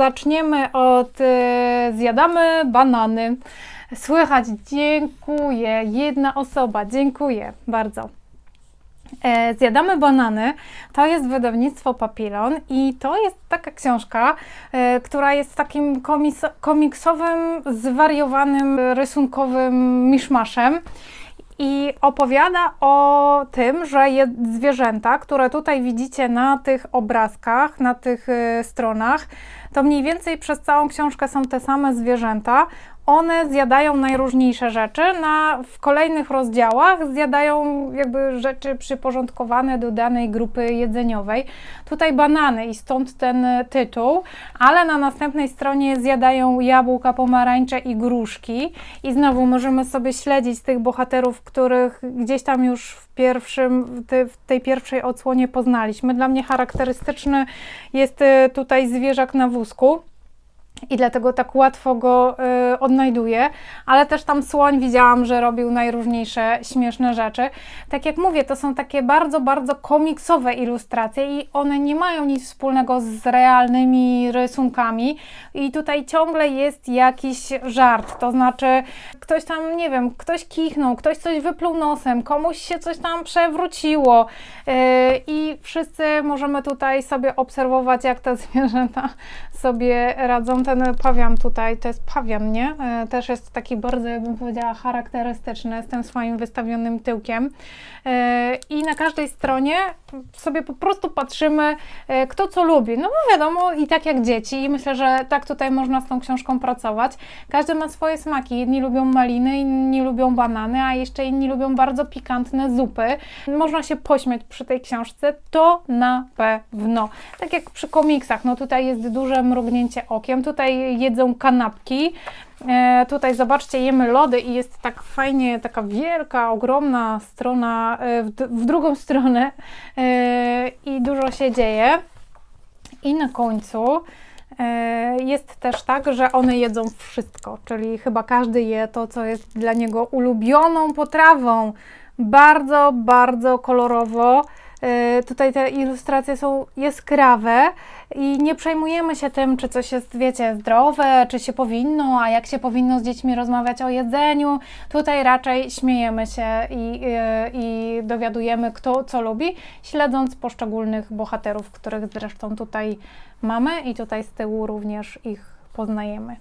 zaczniemy od e, zjadamy banany. Słychać dziękuję, jedna osoba, dziękuję bardzo. E, Zjadamy banany to jest wydawnictwo Papilon i to jest taka książka, e, która jest takim komiksowym, zwariowanym, rysunkowym miszmaszem i opowiada o tym, że zwierzęta, które tutaj widzicie na tych obrazkach, na tych e, stronach, to mniej więcej przez całą książkę są te same zwierzęta. One zjadają najróżniejsze rzeczy. Na, w kolejnych rozdziałach zjadają jakby rzeczy przyporządkowane do danej grupy jedzeniowej. Tutaj banany i stąd ten tytuł, ale na następnej stronie zjadają jabłka, pomarańcze i gruszki. I znowu możemy sobie śledzić tych bohaterów, których gdzieś tam już w pierwszym, w te- w tej pierwszej odsłonie poznaliśmy. Dla mnie charakterystyczny jest e, tutaj zwierzak na wózku i dlatego tak łatwo go y, odnajduję, ale też tam słoń widziałam, że robił najróżniejsze śmieszne rzeczy. Tak jak mówię, to są takie bardzo, bardzo komiksowe ilustracje i one nie mają nic wspólnego z realnymi rysunkami i tutaj ciągle jest jakiś żart, to znaczy ktoś tam, nie wiem, ktoś kichnął, ktoś coś wypluł nosem, komuś się coś tam przewróciło yy, i wszyscy możemy tutaj sobie obserwować, jak te zwierzęta sobie radzą. Ten pawian tutaj, to jest pawian, nie? E, Też jest taki bardzo, ja bym powiedziała, charakterystyczny z tym swoim wystawionym tyłkiem. E, I na każdej stronie sobie po prostu patrzymy, e, kto co lubi. No bo wiadomo, i tak jak dzieci, i myślę, że tak tutaj można z tą książką pracować. Każdy ma swoje smaki. Jedni lubią maliny, inni lubią banany, a jeszcze inni lubią bardzo pikantne zupy. Można się pośmiać przy tej książce, to na pewno. Tak jak przy komiksach, no tutaj jest duże mrugnięcie okiem, tutaj jedzą kanapki. E, tutaj zobaczcie, jemy lody i jest tak fajnie, taka wielka, ogromna strona e, w, w drugą stronę e, i dużo się dzieje. I na końcu e, jest też tak, że one jedzą wszystko, czyli chyba każdy je to, co jest dla niego ulubioną potrawą. Bardzo, bardzo kolorowo. E, Tutaj te ilustracje są jaskrawe i nie przejmujemy się tym, czy coś jest, wiecie, zdrowe, czy się powinno, a jak się powinno z dziećmi rozmawiać o jedzeniu. Tutaj raczej śmiejemy się i, e, i dowiadujemy, kto co lubi, śledząc poszczególnych bohaterów, których zresztą tutaj mamy i tutaj z tyłu również ich poznajemy.